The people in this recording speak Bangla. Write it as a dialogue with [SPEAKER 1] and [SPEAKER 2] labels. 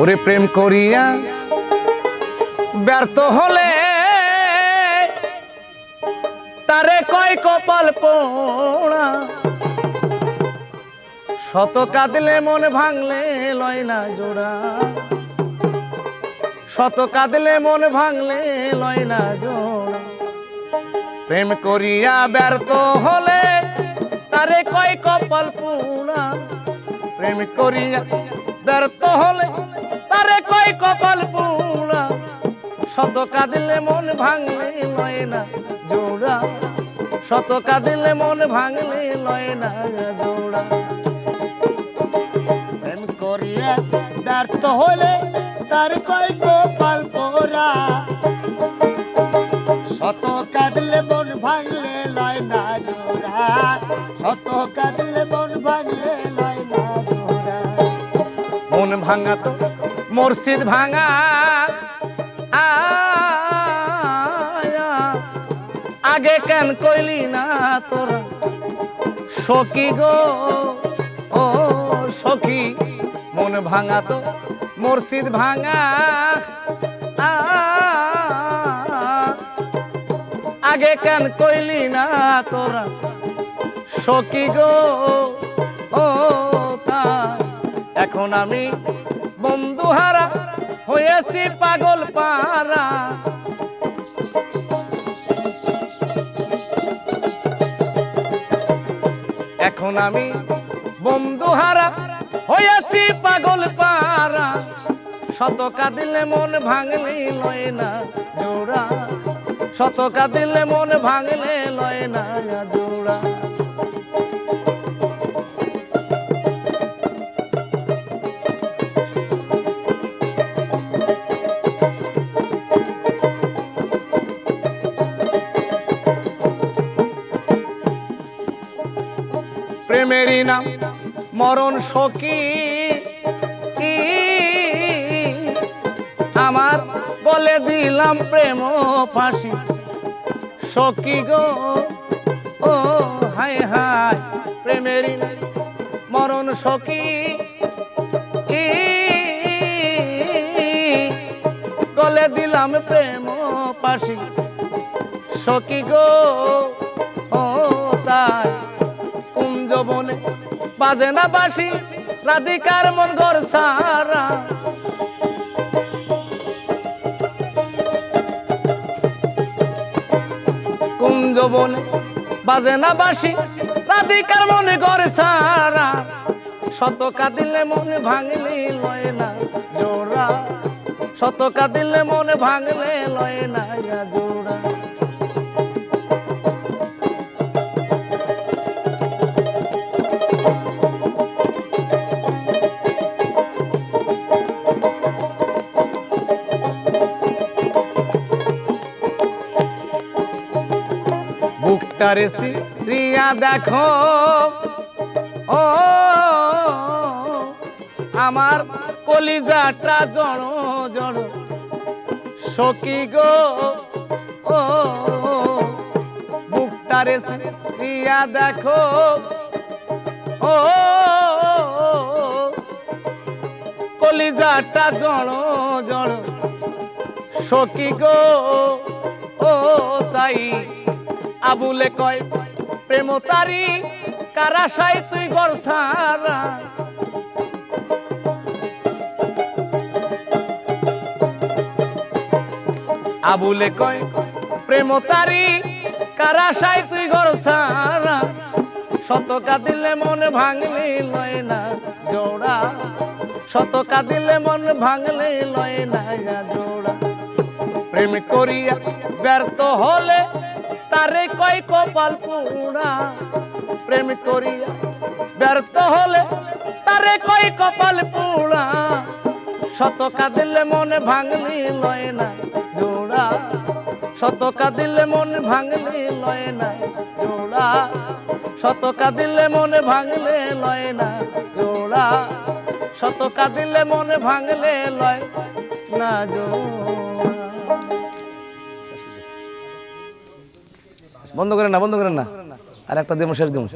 [SPEAKER 1] ওরে প্রেম করিয়া ব্যর্থ হলে তারে কয় কপাল পোড়া? শত কাঁদলে মন ভাঙলে লয় না জোড়া। শত কাঁদলে মন ভাঙলে লয় না জোড়া। প্রেম করিয়া ব্যর্থ হলে তারে কয় কপাল পোড়া? প্রেম করিয়া ব্যর্থ হলে তারে কয় কপাল পোড়া শত কাঁদিলে মন ভাঙলে লয় না জোড়া। শত কাঁদিলে মন ভাঙলে লয় না জোড়া।
[SPEAKER 2] প্রেম করিয়া ব্যর্থ হলে তার কয় গোপাল পোরা? মন
[SPEAKER 1] ভাঙা তো মসজিদ ভাঙা আগে কেন কইলি না তোরা? সখী গো, ও সখী, মন ভাঙা তো মসজিদ ভাঙা আগে কেন কইলি না তোরা? সখী গো, ও এখন আমি বন্ধুহারা হয়েছি পাগল পারা এখন আমি বন্ধুহারা হয়েছি পাগল পারা শত কাঁদিলে মন ভাঙলে লয় না জোড়া। শত কাঁদিলে মন ভাঙলে লয় না জোড়া। প্রেমেরই নাম মরণ সখী। আমার বলে দিলাম প্রেম ফাঁসি। সখী গো, ও হায় হায় প্রেমেরই মরণ সখী। গলে দিলাম প্রেম পাশি সখী গো, ও তাই বনে বাজে না বাসি রাধিকার মন ঘর সারা। কুঞ্জ বনে বাজে না বাসি রাধিকার মনে ঘর সারা। শত কাঁদিলে মনে ভাঙলে লয় না জোড়া। শত কাঁদিলে মনে ভাঙলে লয় না জোড়া। বুকটারে রিয়া দেখো। ও, আমার কলিজাটা জড় জড়। সখী গো, ও বুকটারে রিয়া দেখো। ও, কলিজাটা জড় জড়। সখী গো, ও, তাই আবুলে কয়, প্রেম তারি, কারা সাই তুই গর সারা আবুলে কয়, প্রেম তারি, কারা সাই তুই গর সারা শত কাঁদিলে মন ভাঙলে লয় না জোড়া। শত কাঁদিলে মন ভাঙলে লয় না জোড়া। প্রেম করিয়া ব্যর্থ হলে তারে কয় কপাল পুরা। প্রেম করিয়া ব্যর্থ হলে তারে কয় কপাল পুরা। শত কাঁদিলে মনে ভাঙলি লয় না জোড়া। শত কাঁদিলে মনে ভাঙলি লয় না জোড়া। শত কাঁদিলে মনে ভাঙলে লয় না জোড়া। শত কাঁদিলে মনে ভাঙলে লয় না জোড়া। বন্ধ করেন না বন্ধ করেন না। আর একটা দেবো শেষ দেবো